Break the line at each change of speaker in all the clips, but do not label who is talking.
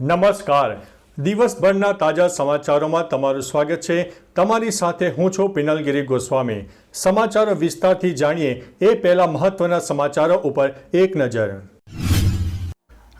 નમસ્કાર. દિવસભરના તાજા સમાચારોમાં તમારું સ્વાગત છે. તમારી સાથે હું છું પિનલગીરી ગોસ્વામી. સમાચારો વિસ્તારથી જાણીએ એ પહેલા મહત્વના સમાચારો ઉપર એક નજર.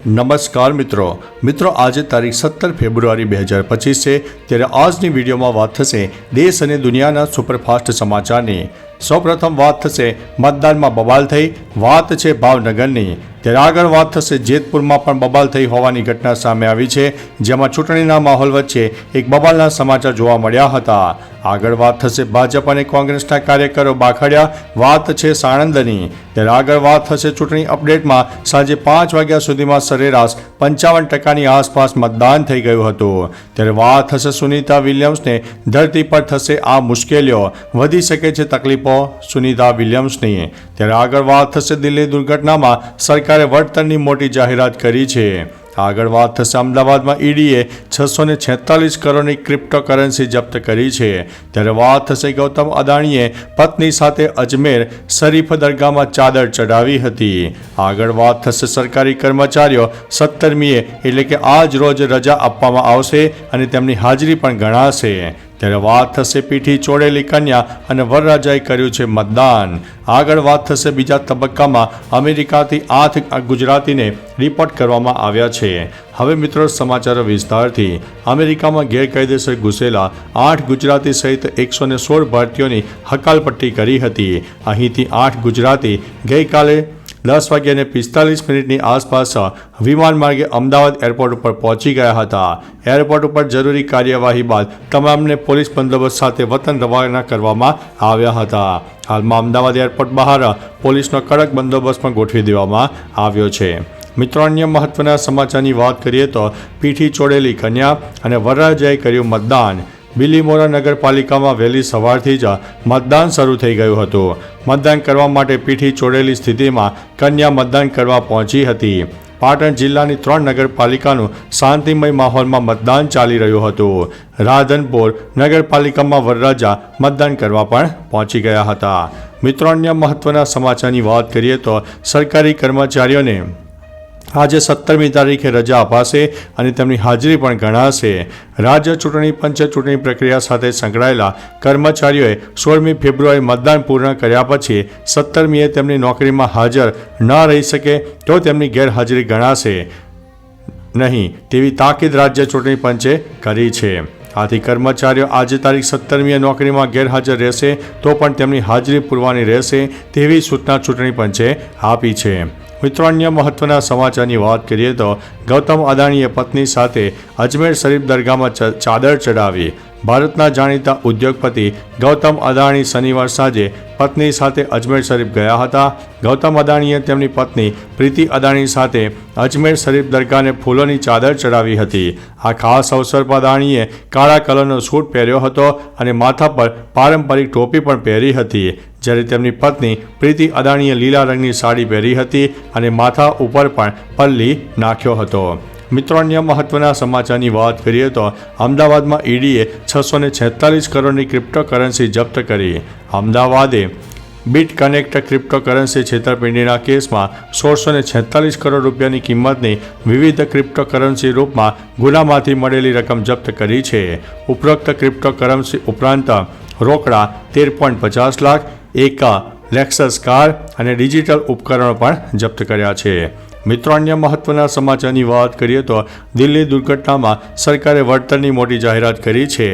નમસ્કાર મિત્રો. મિત્રો, આજે તારીખ સત્તર ફેબ્રુઆરી બે હજાર પચીસ છે. ત્યારે આજની વિડીયોમાં વાત થશે દેશ અને દુનિયાના સુપરફાસ્ટ સમાચારની. સૌપ્રથમ વાત થશે મતદાનમાં બબાલ થઈ. વાત છે ભાવનગરની. ત્યારે આગળ વાત થશે જેતપુરમાં પણ બબાલ થઈ હોવાની ઘટના સામે આવી છે, જેમાં ચૂંટણીના માહોલ વચ્ચે એક બબાલના સમાચાર જોવા મળ્યા હતા. આગળ વાત થશે ભાજપ અને કોંગ્રેસના કાર્યકરો બાખડ્યા, વાત છે સાણંદની. ત્યારે આગળ વાત થશે ચૂંટણી અપડેટમાં, સાંજે પાંચ વાગ્યા સુધીમાં સરેરાશ પંચાવન ટકાની આસપાસ મતદાન થઈ ગયું હતું. ત્યારે વાત થશે સુનીતા વિલિયમ્સને, ધરતી પર થશે આ મુશ્કેલીઓ. વધી શકે છે તકલીફો સુનીતા વિલિયમ્સની. ત્યારે આગળ વાત થશે દિલ્હી દુર્ઘટનામાં, સરકારે વળતરની મોટી જાહેરાત કરી છે. આગળ વાત થશે અમદાવાદમાં ઈડીએ છસો ને છેતાલીસ કરોડની ક્રિપ્ટોકરન્સી જપ્ત કરી છે. ત્યારે વાત થશે ગૌતમ અદાણીએ પત્ની સાથે અજમેર શરીફ દરગાહમાં ચાદર ચઢાવી હતી. આગળ વાત થશે સરકારી કર્મચારીઓ સત્તરમીએ એટલે કે આજ રોજ રજા આપવામાં આવશે અને તેમની હાજરી પણ ગણાશે. ત્યારે વાત થશે પીઠી ચોડેલી કન્યા અને વરરાજાએ કર્યું છે મતદાન. આગળ વાત થશે બીજા તબક્કામાં અમેરિકાથી આઠ ગુજરાતીને રિપોર્ટ કરવામાં આવ્યા છે. હવે મિત્રો સમાચારો વિસ્તારથી. અમેરિકામાં ગેરકાયદેસર ઘૂસેલા આઠ ગુજરાતી સહિત એકસો ને સોળ ભારતીયોની હકાલપટ્ટી કરી હતી. અહીંથી આઠ ગુજરાતી ગઈકાલે દસ વાગ્યાને પિસ્તાલીસ મિનિટની આસપાસ વિમાન માર્ગે અમદાવાદ એરપોર્ટ ઉપર પહોંચી ગયા હતા. એરપોર્ટ ઉપર જરૂરી કાર્યવાહી બાદ તમામને પોલીસ બંદોબસ્ત સાથે વતન રવાના કરવામાં આવ્યા હતા. હાલમાં અમદાવાદ એરપોર્ટ બહાર પોલીસનો કડક બંદોબસ્ત પણ ગોઠવી દેવામાં આવ્યો છે. મિત્રો, અન્ય મહત્વના સમાચારની વાત કરીએ તો પીઠી ચોડેલી કન્યા અને વરરાજાએ કર્યું મતદાન. બિલીમોરા નગરપાલિકામાં વહેલી સવારથી જ મતદાન શરૂ થઈ ગયું હતું. મતદાન કરવા માટે પીઠી ચોડેલી સ્થિતિમાં કન્યા મતદાન કરવા પહોંચી હતી. પાટણ જિલ્લાની ત્રણ નગરપાલિકાનું શાંતિમય માહોલમાં મતદાન ચાલી રહ્યું હતું. રાધનપુર નગરપાલિકામાં વરરાજા મતદાન કરવા પણ પહોંચી ગયા હતા. મિત્રો, અન્ય મહત્વના સમાચારની વાત કરીએ તો સરકારી કર્મચારીઓને આજે સત્તરમી તારીખે રજા અપાશે અને તેમની હાજરી પણ ગણાશે. રાજ્ય ચૂંટણી, પંચે ચૂંટણી પ્રક્રિયા સાથે સંકળાયેલા કર્મચારીઓએ સોળમી ફેબ્રુઆરી મતદાન પૂર્ણ કર્યા પછી સત્તરમીએ તેમની નોકરીમાં હાજર ન રહી શકે તો તેમની ગેરહાજરી ગણાશે. નહીં, તેવી તાકીદ રાજ્ય ચૂંટણી પંચે કરી છે. આથી કર્મચારીઓ આજે તારીખ સત્તરમીએ નોકરીમાં ગેરહાજર રહેશે તો પણ તેમની હાજરી પૂરવાની રહેશે તેવી સૂચના ચૂંટણી પંચે આપી છે. મિત્રો અન્ય મહત્વના સમાચારની વાત કરીએ તો ગૌતમ અદાણીએ પત્ની સાથે અજમેર શરીફ દરગાહમાં ચાદર ચડાવી ભારતના જાણીતા ઉદ્યોગપતિ ગૌતમ અદાણી શનિવાર સાંજે પત્ની સાથે અજમેર શરીફ ગયા હતા. ગૌતમ અદાણીએ તેમની પત્ની પ્રીતિ અદાણી સાથે અજમેર શરીફ દરગાહને ફૂલોની ચાદર ચડાવી હતી. આ ખાસ અવસર પર અદાણીએ કાળા કલરનો સૂટ પહેર્યો હતો અને માથા પર પારંપરિક ટોપી પણ પહેરી હતી. જ્યારે તેમની પત્ની પ્રીતિ અદાણીએ લીલા રંગની સાડી પહેરી હતી અને માથા ઉપર પણ પલ્લી નાખ્યો હતો. મિત્રો, અન્ય મહત્વના સમાચારની વાત કરીએ તો અમદાવાદમાં ઈડીએ છસો ને છેતાલીસ કરોડની ક્રિપ્ટોકરન્સી જપ્ત કરી. અમદાવાદે બીટ કનેક્ટ ક્રિપ્ટોકરન્સી છેતરપિંડીના કેસમાં સોળસો ને છેતાલીસ કરોડ રૂપિયાની કિંમતની વિવિધ ક્રિપ્ટોકરન્સી રૂપમાં ગુનામાંથી મળેલી રકમ જપ્ત કરી છે. ઉપરોક્ત ક્રિપ્ટોકરન્સી ઉપરાંત રોકડા તેર પોઈન્ટ પચાસ લાખ, એક લેક્સસ કાર અને ડિજિટલ ઉપકરણો પણ જપ્ત કર્યા છે. મિત્રો અન્ય મહત્વના સમાચારની વાત કરીએ તો દિલ્હી દુર્ઘટનામાં સરકારે વળતરની મોટી જાહેરાત કરી છે.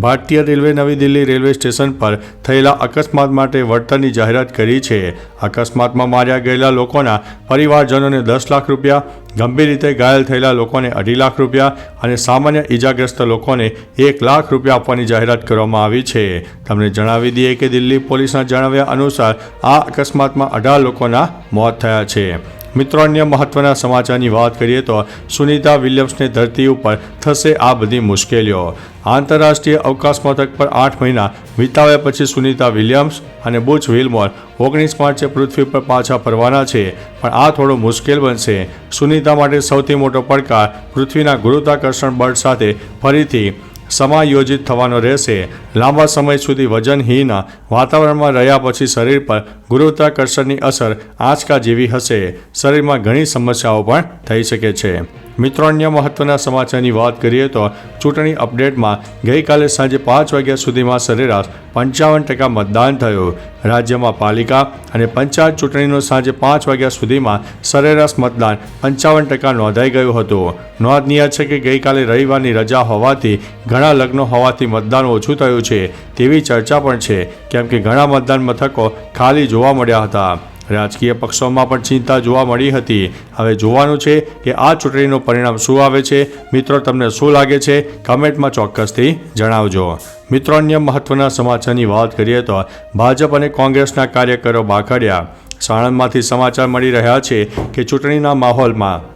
ભારતીય રેલવે નવી દિલ્હી રેલવે સ્ટેશન પર થયેલા અકસ્માત માટે વળતરની જાહેરાત કરી છે. અકસ્માતમાં માર્યા ગયેલા લોકોના પરિવારજનોને દસ લાખ રૂપિયા, ગંભીર રીતે ઘાયલ થયેલા લોકોને અઢી લાખ રૂપિયા અને સામાન્ય ઈજાગ્રસ્ત લોકોને એક લાખ રૂપિયા આપવાની જાહેરાત કરવામાં આવી છે. તમને જણાવી દઈએ કે દિલ્હી પોલીસના જણાવ્યા અનુસાર આ અકસ્માતમાં અઢાર લોકોના મોત થયા છે. મિત્રો, અન્ય મહત્વના સમાચારની વાત કરીએ તો સુનીતા વિલિયમ્સને ધરતી ઉપર થશે આ બધી મુશ્કેલીઓ. આંતરરાષ્ટ્રીય અવકાશ મથક પર આઠ મહિના વિતાવ્યા પછી સુનીતા વિલિયમ્સ અને બુચ વિલમોર ઓગણીસ માર્ચે પૃથ્વી પર પાછા ફરવાના છે. પણ આ થોડો મુશ્કેલ બનશે. સુનીતા માટે સૌથી મોટો પડકાર પૃથ્વીના ગુરુત્વાકર્ષણ બળ સાથે ફરીથી સમાયોજિત થવાનો રહેશે. લાંબા સમય સુધી વજનહીન વાતાવરણમાં રહ્યા પછી શરીર પર ગુરુત્વાકર્ષણની અસર આંચકા જેવી હશે. શરીરમાં ઘણી સમસ્યાઓ પણ થઈ શકે છે. મિત્રો, અન્ય મહત્વના સમાચારની વાત કરીએ તો ચૂંટણી અપડેટમાં ગઈકાલે સાંજે પાંચ વાગ્યા સુધીમાં સરેરાશ પંચાવન ટકા મતદાન થયું. રાજ્યમાં પાલિકા અને પંચાયત ચૂંટણીનું સાંજે પાંચ વાગ્યા સુધીમાં સરેરાશ મતદાન પંચાવન ટકા નોંધાઈ ગયું હતું. નોંધનીય છે કે ગઈકાલે રવિવારની રજા હોવાથી ઘણા લગ્નો હોવાથી મતદાન ઓછું થયું છે તેવી ચર્ચા પણ છે, કેમ કે ઘણા મતદાન મથકો ખાલી જોવા મળ્યા હતા. રાજકીય પક્ષોમાં પણ ચિંતા જોવા મળી હતી. હવે જોવાનું છે કે આ ચૂંટણીનું પરિણામ શું આવે છે. મિત્રો, તમને શું લાગે છે? કમેન્ટમાં ચોક્કસથી જણાવજો. મિત્રો અન્ય મહત્વના સમાચારની વાત કરીએ તો ભાજપ અને કોંગ્રેસના કાર્યકરો બાકડ્યા. સાણંદમાંથી સમાચાર મળી રહ્યા છે કે ચૂંટણીના માહોલમાં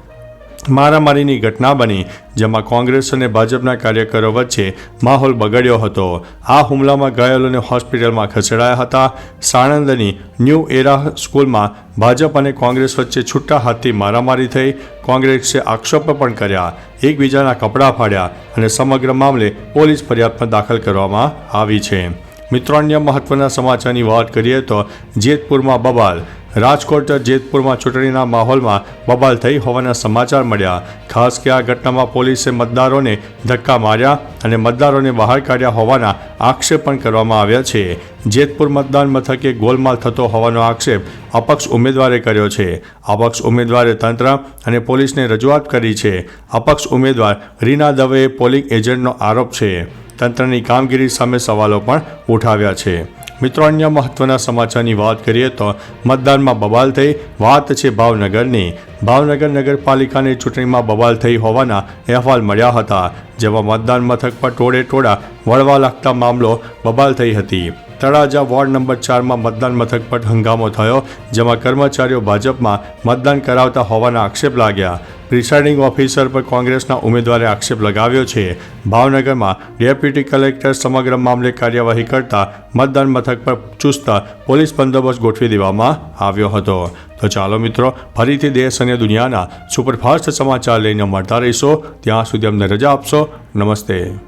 મારામારીની ઘટના બની, જેમાં કોંગ્રેસ અને ભાજપના કાર્યકરો વચ્ચે માહોલ બગડ્યો હતો. આ હુમલામાં ઘાયલોને હોસ્પિટલમાં ખસેડાયા હતા. સાણંદની ન્યૂ એરા સ્કૂલમાં ભાજપ અને કોંગ્રેસ વચ્ચે છૂટા હાથથી મારામારી થઈ. કોંગ્રેસે આક્ષેપો પણ કર્યા. એકબીજાના કપડાં ફાડ્યા અને સમગ્ર મામલે પોલીસ ફરિયાદ પણ દાખલ કરવામાં આવી છે. મિત્રો, અન્ય મહત્વના સમાચારની વાત કરીએ તો જેતપુરમાં બબાલ રાજકોટ જેતપુરમાં ચૂંટણીના માહોલમાં બબાલ થઈ હોવાના સમાચાર મળ્યા. ખાસ કે આ ઘટનામાં પોલીસે મતદારોને ધક્કા માર્યા અને મતદારોને બહાર કાઢ્યા હોવાના આક્ષેપ પણ કરવામાં આવ્યા છે. જેતપુર મતદાન મથકે ગોલમાલ થતો હોવાનો આક્ષેપ અપક્ષ ઉમેદવારે કર્યો છે. અપક્ષ ઉમેદવારે તંત્ર અને પોલીસને રજૂઆત કરી છે. અપક્ષ ઉમેદવાર રીના દવેએ પોલિંગ એજન્ટનો આરોપ છે. તંત્રની કામગીરી સામે સવાલો પણ ઉઠાવ્યા છે. મિત્રો, અન્ય મહત્વના સમાચારની વાત કરીએ તો મતદાનમાં બબાલ થઈ વાત છે ભાવનગરની. ભાવનગર નગરપાલિકાની ચૂંટણીમાં બબાલ થઈ હોવાના અહેવાલ મળ્યા હતા. જેમાં મતદાન મથક પર ટોળે ટોળા વળવા લાગતા મામલો બબાલ થઈ હતી. તળાજા વોર્ડ નંબર ચારમાં મતદાન મથક પર હંગામો થયો, જેમાં કર્મચારીઓ ભાજપમાં મતદાન કરાવતા હોવાના આક્ષેપ લાગ્યા. પ્રિસાઇડિંગ ઓફિસર પર કોંગ્રેસના ઉમેદવારે આક્ષેપ લગાવ્યો છે. ભાવનગરમાં ડેપ્યુટી કલેક્ટર સમગ્ર મામલે કાર્યવાહી કરતા મતદાન મથક પર ચુસ્ત પોલીસ બંદોબસ્ત ગોઠવી દેવામાં આવ્યો હતો. તો ચાલો મિત્રો, ફરીથી દેશ અને દુનિયાના સુપરફાસ્ટ સમાચાર લઈને મળતા રહીશો. ત્યાં સુધી અમને રજા આપશો. નમસ્તે.